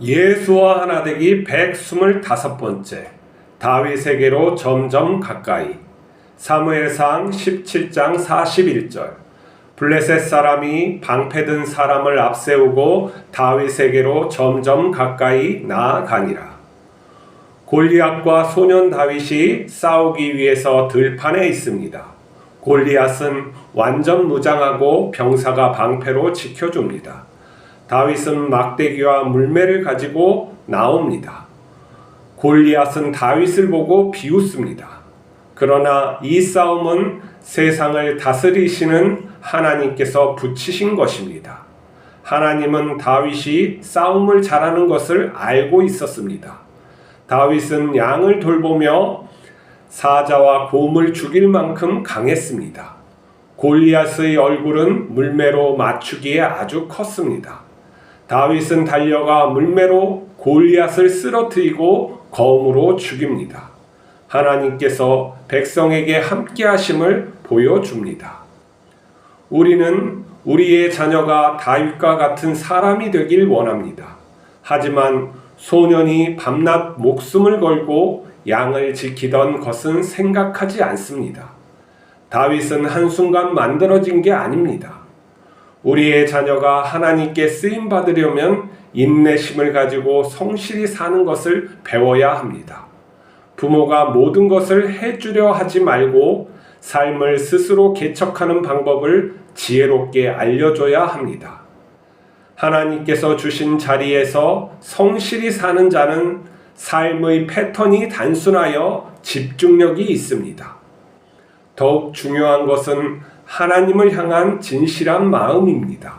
예수와 하나 되기 125번째 다윗에게로 점점 가까이 사무엘상 17장 41절 블레셋 사람이 방패든 사람을 앞세우고 다윗에게로 점점 가까이 나아가니라 골리앗과 소년 다윗이 싸우기 위해서 들판에 있습니다. 골리앗은 완전 무장하고 병사가 방패로 지켜줍니다. 다윗은 막대기와 물매를 가지고 나옵니다. 골리앗은 다윗을 보고 비웃습니다. 그러나 이 싸움은 세상을 다스리시는 하나님께서 붙이신 것입니다. 하나님은 다윗이 싸움을 잘하는 것을 알고 있었습니다. 다윗은 양을 돌보며 사자와 곰을 죽일 만큼 강했습니다. 골리앗의 얼굴은 물매로 맞추기에 아주 컸습니다. 다윗은 달려가 물매로 골리앗을 쓰러뜨리고 검으로 죽입니다. 하나님께서 백성에게 함께 하심을 보여줍니다. 우리는 우리의 자녀가 다윗과 같은 사람이 되길 원합니다. 하지만 소년이 밤낮 목숨을 걸고 양을 지키던 것은 생각하지 않습니다. 다윗은 한순간 만들어진 게 아닙니다. 우리의 자녀가 하나님께 쓰임 받으려면 인내심을 가지고 성실히 사는 것을 배워야 합니다. 부모가 모든 것을 해주려 하지 말고 삶을 스스로 개척하는 방법을 지혜롭게 알려줘야 합니다. 하나님께서 주신 자리에서 성실히 사는 자는 삶의 패턴이 단순하여 집중력이 있습니다. 더욱 중요한 것은 하나님을 향한 진실한 마음입니다.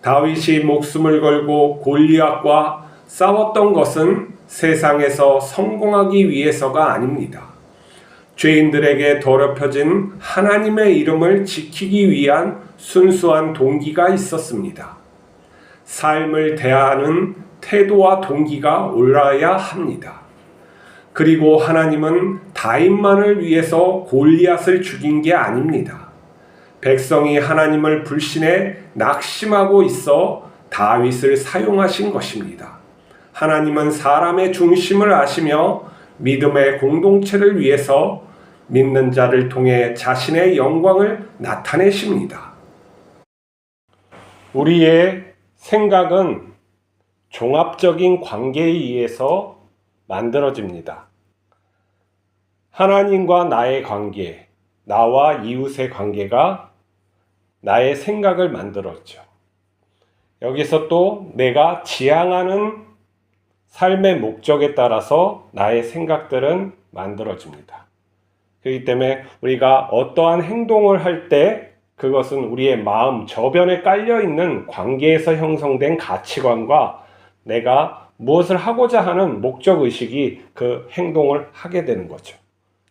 다윗이 목숨을 걸고 골리앗과 싸웠던 것은 세상에서 성공하기 위해서가 아닙니다. 죄인들에게 더럽혀진 하나님의 이름을 지키기 위한 순수한 동기가 있었습니다. 삶을 대하는 태도와 동기가 올라야 합니다. 그리고 하나님은 다윗만을 위해서 골리앗을 죽인 게 아닙니다. 백성이 하나님을 불신해 낙심하고 있어 다윗을 사용하신 것입니다. 하나님은 사람의 중심을 아시며 믿음의 공동체를 위해서 믿는 자를 통해 자신의 영광을 나타내십니다. 우리의 생각은 종합적인 관계에 의해서 만들어집니다. 하나님과 나의 관계, 나와 이웃의 관계가 나의 생각을 만들었죠. 여기서 또 내가 지향하는 삶의 목적에 따라서 나의 생각들은 만들어집니다. 그렇기 때문에 우리가 어떠한 행동을 할 때 그것은 우리의 마음 저변에 깔려 있는 관계에서 형성된 가치관과 내가 무엇을 하고자 하는 목적 의식이 그 행동을 하게 되는 거죠.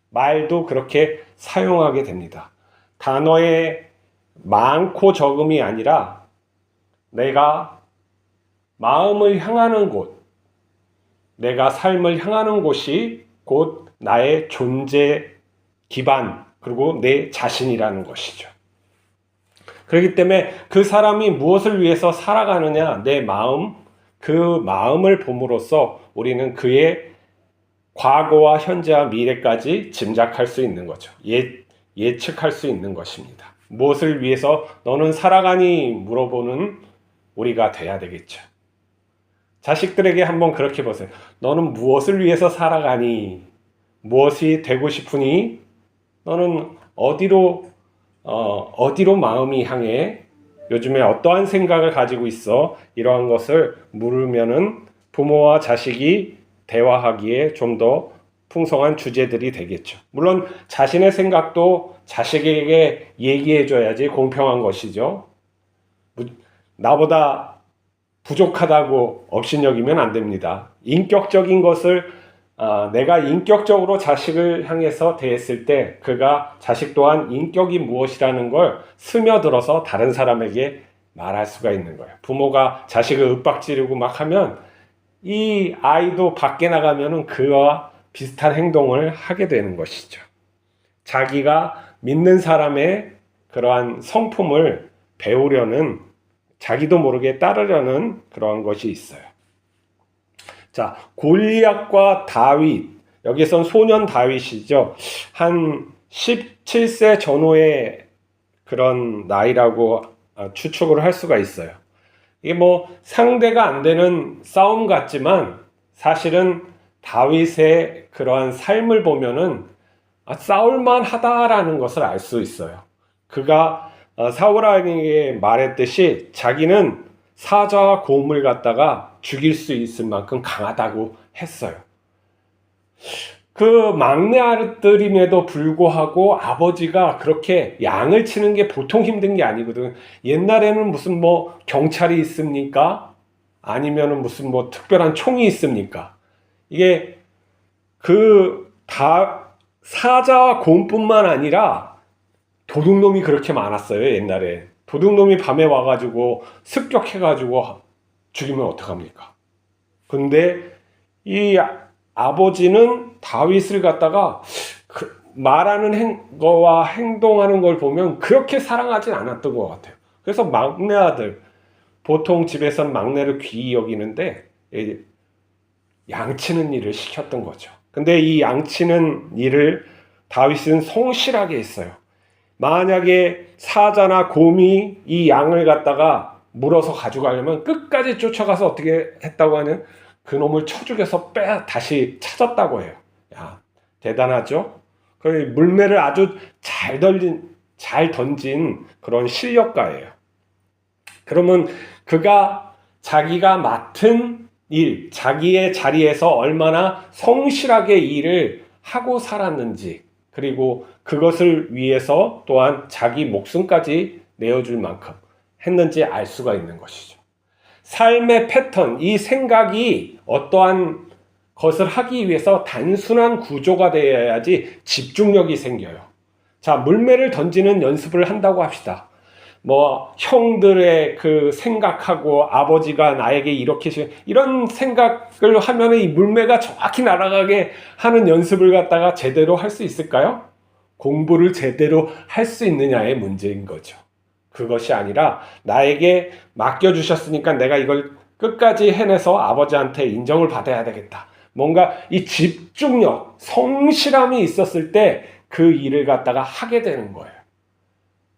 말도 그렇게 사용하게 됩니다. 단어의 많고 적음이 아니라 내가 마음을 향하는 곳, 내가 삶을 향하는 곳이 곧 나의 존재 기반, 그리고 내 자신이라는 것이죠. 그렇기 때문에 그 사람이 무엇을 위해서 살아가느냐, 내 마음, 그 마음을 봄으로써 우리는 그의 과거와 현재와 미래까지 짐작할 수 있는 거죠. 예, 예측할 수 있는 것입니다. 무엇을 위해서 너는 살아가니 물어보는 우리가 돼야 되겠죠. 자식들에게 한번 그렇게 보세요. 너는 무엇을 위해서 살아가니? 무엇이 되고 싶으니? 너는 어디로, 어, 어디로 마음이 향해? 요즘에 어떠한 생각을 가지고 있어? 이러한 것을 물으면은 부모와 자식이 대화하기에 좀 더 풍성한 주제들이 되겠죠. 물론 자신의 생각도 자식에게 얘기해 줘야지 공평한 것이죠. 나보다 부족하다고 업신여기면 안 됩니다. 인격적인 것을 어, 내가 인격적으로 자식을 향해서 대했을 때 그가 자식 또한 인격이 무엇이라는 걸 스며들어서 다른 사람에게 말할 수가 있는 거예요. 부모가 자식을 윽박지르고 막 하면 이 아이도 밖에 나가면은 그와 비슷한 행동을 하게 되는 것이죠. 자기가 믿는 사람의 그러한 성품을 배우려는 자기도 모르게 따르려는 그러한 것이 있어요. 자, 골리앗과 다윗. 여기선 소년 다윗이죠. 한 17세 전후의 그런 나이라고 아, 추측을 할 수가 있어요. 이게 뭐 상대가 안 되는 싸움 같지만 사실은 다윗의 그러한 삶을 보면은 아, 싸울만 하다라는 것을 알 수 있어요. 그가 어, 사울에게 말했듯이 자기는 사자와 곰을 갖다가 죽일 수 있을 만큼 강하다고 했어요. 그 막내 아들임에도 불구하고 아버지가 그렇게 양을 치는 게 보통 힘든 게 아니거든. 옛날에는 무슨 뭐 경찰이 있습니까? 아니면은 무슨 뭐 특별한 총이 있습니까? 이게 그 다 사자와 곰뿐만 아니라 도둑놈이 그렇게 많았어요, 옛날에. 도둑놈이 밤에 와가지고 습격해가지고 죽이면 어떡합니까? 근데 이 아버지는 다윗을 갖다가 그 말하는 행, 거와 행동하는 걸 보면 그렇게 사랑하진 않았던 것 같아요. 그래서 막내 아들, 보통 집에선 막내를 귀히 여기는데 이 양치는 일을 시켰던 거죠. 근데 이 양치는 일을 다윗은 성실하게 했어요. 만약에 사자나 곰이 이 양을 갖다가 물어서 가져가려면 끝까지 쫓아가서 어떻게 했다고 하는 그 놈을 쳐 죽여서 빼 다시 찾았다고 해요. 야 대단하죠? 그 물매를 아주 잘 던진 잘 던진 그런 실력가예요. 그러면 그가 자기가 맡은 일, 자기의 자리에서 얼마나 성실하게 일을 하고 살았는지, 그리고 그것을 위해서 또한 자기 목숨까지 내어줄 만큼 했는지 알 수가 있는 것이죠. 삶의 패턴, 이 생각이 어떠한 것을 하기 위해서 단순한 구조가 되어야지 집중력이 생겨요. 자, 물매를 던지는 연습을 한다고 합시다. 뭐 형들의 그 생각하고 아버지가 나에게 이렇게 시- 이런 생각을 하면 이 물매가 정확히 날아가게 하는 연습을 갖다가 제대로 할 수 있을까요? 공부를 제대로 할 수 있느냐의 문제인 거죠. 그것이 아니라 나에게 맡겨주셨으니까 내가 이걸 끝까지 해내서 아버지한테 인정을 받아야 되겠다. 뭔가 이 집중력, 성실함이 있었을 때 그 일을 갖다가 하게 되는 거예요.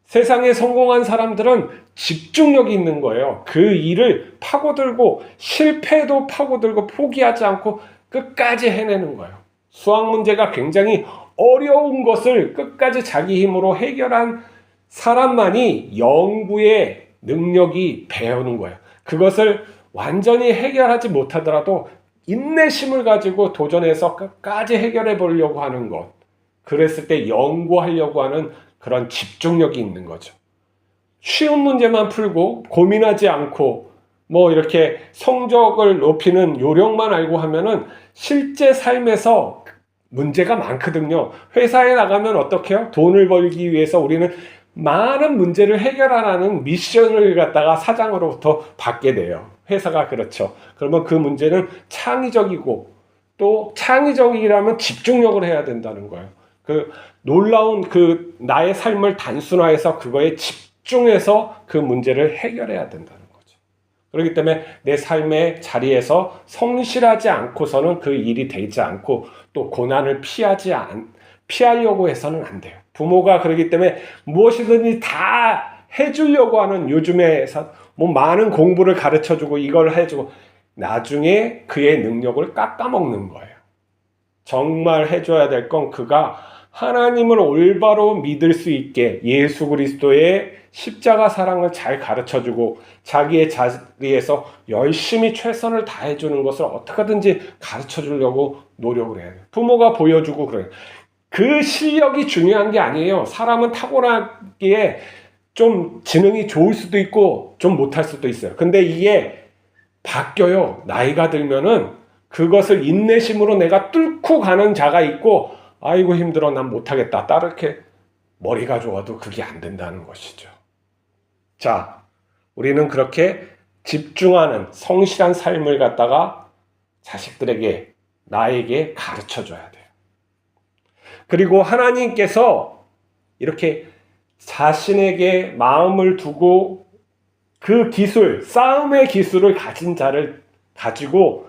세상에 성공한 사람들은 집중력이 있는 거예요. 그 일을 파고들고 실패도 파고들고 포기하지 않고 끝까지 해내는 거예요. 수학 문제가 굉장히 어려운 것을 끝까지 자기 힘으로 해결한 사람만이 연구의 능력이 배우는 거예요. 그것을 완전히 해결하지 못하더라도 인내심을 가지고 도전해서 끝까지 해결해 보려고 하는 것. 그랬을 때 연구하려고 하는 그런 집중력이 있는 거죠. 쉬운 문제만 풀고 고민하지 않고 뭐 이렇게 성적을 높이는 요령만 알고 하면은 실제 삶에서 문제가 많거든요. 회사에 나가면 어떻게 해요? 돈을 벌기 위해서 우리는 많은 문제를 해결하라는 미션을 갖다가 사장으로부터 받게 돼요. 회사가 그렇죠. 그러면 그 문제는 창의적이고 또 창의적이라면 집중력을 해야 된다는 거예요. 그 놀라운 그 나의 삶을 단순화해서 그거에 집중해서 그 문제를 해결해야 된다는 거죠. 그렇기 때문에 내 삶의 자리에서 성실하지 않고서는 그 일이 되지 않고 또 고난을 피하지 않, 피하려고 해서는 안 돼요. 부모가 그러기 때문에 무엇이든지 다 해주려고 하는 요즘에서 뭐 많은 공부를 가르쳐 주고 이걸 해주고 나중에 그의 능력을 깎아먹는 거예요. 정말 해줘야 될 건 그가 하나님을 올바로 믿을 수 있게 예수 그리스도의 십자가 사랑을 잘 가르쳐 주고 자기의 자리에서 열심히 최선을 다해 주는 것을 어떻게든지 가르쳐 주려고 노력을 해야 돼요. 부모가 보여주고 그래요. 그 실력이 중요한 게 아니에요. 사람은 타고나기에 좀 지능이 좋을 수도 있고 좀 못할 수도 있어요. 근데 이게 바뀌어요. 나이가 들면은 그것을 인내심으로 내가 뚫고 가는 자가 있고 아이고 힘들어 난 못하겠다. 따르게 머리가 좋아도 그게 안 된다는 것이죠. 자, 우리는 그렇게 집중하는 성실한 삶을 갖다가 자식들에게 나에게 가르쳐 줘야 돼요. 그리고 하나님께서 이렇게 자신에게 마음을 두고 그 기술, 싸움의 기술을 가진 자를 가지고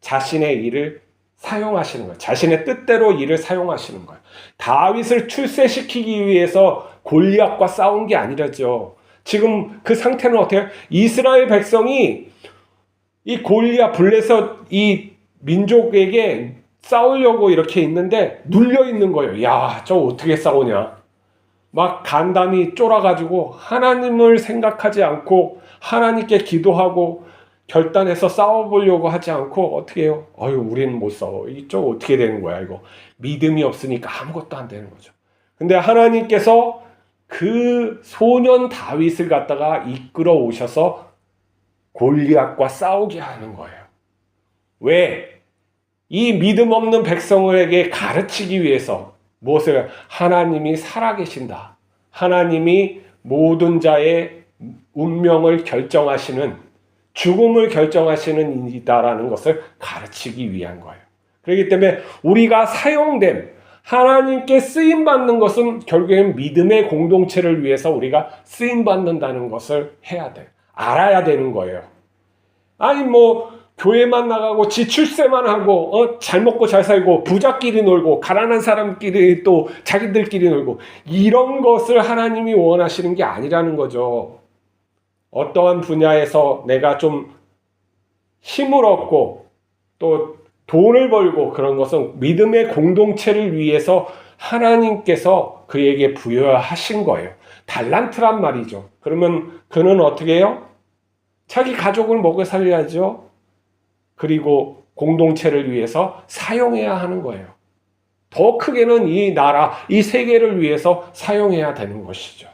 자신의 일을 사용하시는 거예요. 자신의 뜻대로 일을 사용하시는 거예요. 다윗을 출세시키기 위해서 골리앗과 싸운 게 아니라죠. 지금 그 상태는 어때요? 이스라엘 백성이 이 골리앗 블레셋 이 민족에게 싸우려고 이렇게 있는데 눌려 있는 거예요. 야, 저 어떻게 싸우냐? 막 간담이 쫄아가지고 하나님을 생각하지 않고 하나님께 기도하고 결단해서 싸워보려고 하지 않고 어떻게 해요? 어유 우리는 못 싸워. 이쪽 어떻게 되는 거야 이거? 믿음이 없으니까 아무것도 안 되는 거죠. 근데 하나님께서 그 소년 다윗을 갖다가 이끌어 오셔서 골리앗과 싸우게 하는 거예요. 왜? 이 믿음 없는 백성에게 가르치기 위해서 무엇을 하나님이 살아계신다. 하나님이 모든 자의 운명을 결정하시는 죽음을 결정하시는 이다라는 것을 가르치기 위한 거예요. 그렇기 때문에 우리가 사용됨 하나님께 쓰임 받는 것은 결국엔 믿음의 공동체를 위해서 우리가 쓰임 받는다는 것을 해야 돼. 알아야 되는 거예요. 아니 뭐 교회만 나가고 지 출세만 하고 어, 잘 먹고 잘 살고 부자끼리 놀고 가난한 사람끼리 또 자기들끼리 놀고 이런 것을 하나님이 원하시는 게 아니라는 거죠. 어떠한 분야에서 내가 좀 힘을 얻고 또 돈을 벌고 그런 것은 믿음의 공동체를 위해서 하나님께서 그에게 부여하신 거예요. 달란트란 말이죠. 그러면 그는 어떻게 해요? 자기 가족을 먹여 살려야죠. 그리고 공동체를 위해서 사용해야 하는 거예요. 더 크게는 이 나라, 이 세계를 위해서 사용해야 되는 것이죠.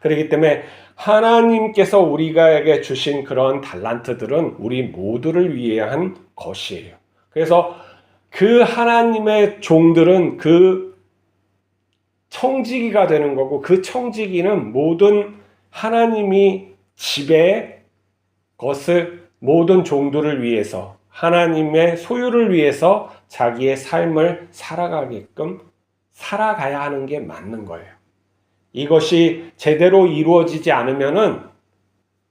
그렇기 때문에 하나님께서 우리가에게 주신 그런 달란트들은 우리 모두를 위한 것이에요. 그래서 그 하나님의 종들은 그 청지기가 되는 거고 그 청지기는 모든 하나님이 지배 것을 모든 종들을 위해서 하나님의 소유를 위해서 자기의 삶을 살아가게끔 살아가야 하는 게 맞는 거예요. 이것이 제대로 이루어지지 않으면은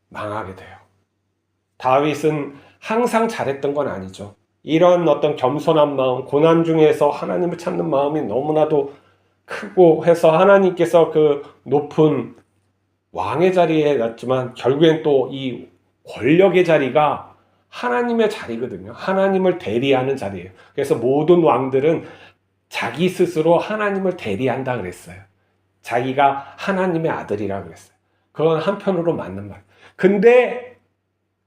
망하게 돼요. 다윗은 항상 잘했던 건 아니죠. 이런 어떤 겸손한 마음, 고난 중에서 하나님을 찾는 마음이 너무나도 크고 해서 하나님께서 그 높은 왕의 자리에 놨지만 결국엔 또 이 권력의 자리가 하나님의 자리거든요. 하나님을 대리하는 자리예요. 그래서 모든 왕들은 자기 스스로 하나님을 대리한다 그랬어요. 자기가 하나님의 아들이라 그랬어요. 그건 한편으로 맞는 말. 근데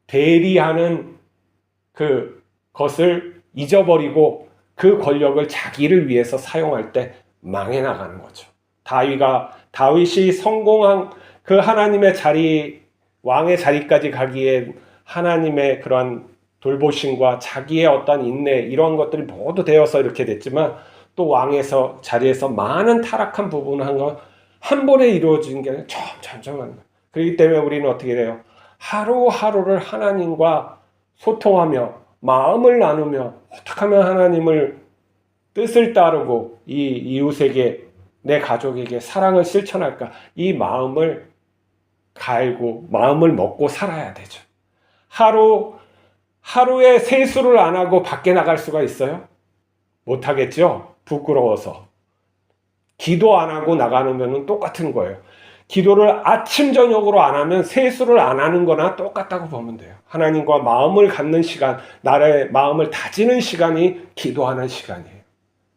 대리하는 그 것을 잊어버리고 그 권력을 자기를 위해서 사용할 때 망해 나가는 거죠. 다윗이 성공한 그 하나님의 자리 왕의 자리까지 가기에 하나님의 그러한 돌보심과 자기의 어떤 인내 이러한 것들이 모두 되어서 이렇게 됐지만 또 왕에서 자리에서 많은 타락한 부분을 한 건 한 번에 이루어지는 게 아니라 점점점. 그렇기 때문에 우리는 어떻게 돼요? 하루하루를 하나님과 소통하며 마음을 나누며 어떻게 하면 하나님을 뜻을 따르고 이 이웃에게 내 가족에게 사랑을 실천할까 이 마음을 갈고 마음을 먹고 살아야 되죠. 하루 하루에 세수를 안 하고 밖에 나갈 수가 있어요? 못 하겠죠. 부끄러워서. 기도 안 하고 나가는 거는 똑같은 거예요. 기도를 아침 저녁으로 안 하면 세수를 안 하는 거나 똑같다고 보면 돼요. 하나님과 마음을 갖는 시간, 나의 마음을 다지는 시간이 기도하는 시간이에요.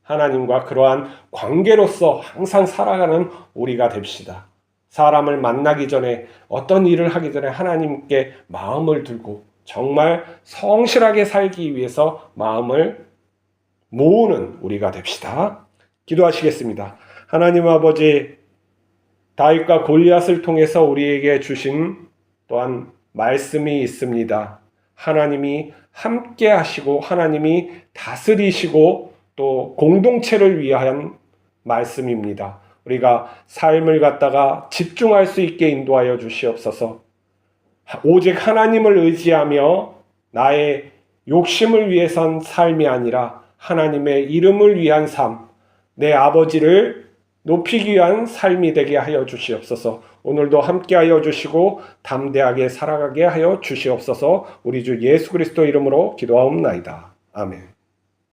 하나님과 그러한 관계로서 항상 살아가는 우리가 됩시다. 사람을 만나기 전에 어떤 일을 하기 전에 하나님께 마음을 들고 정말 성실하게 살기 위해서 마음을 모으는 우리가 됩시다. 기도하시겠습니다. 하나님 아버지 다윗과 골리앗을 통해서 우리에게 주신 또한 말씀이 있습니다. 하나님이 함께 하시고 하나님이 다스리시고 또 공동체를 위한 말씀입니다. 우리가 삶을 갖다가 집중할 수 있게 인도하여 주시옵소서. 오직 하나님을 의지하며 나의 욕심을 위해선 삶이 아니라 하나님의 이름을 위한 삶, 내 아버지를 높이기 위한 삶이 되게 하여 주시옵소서. 오늘도 함께 하여 주시고 담대하게 살아가게 하여 주시옵소서. 우리 주 예수 그리스도 이름으로 기도하옵나이다. 아멘.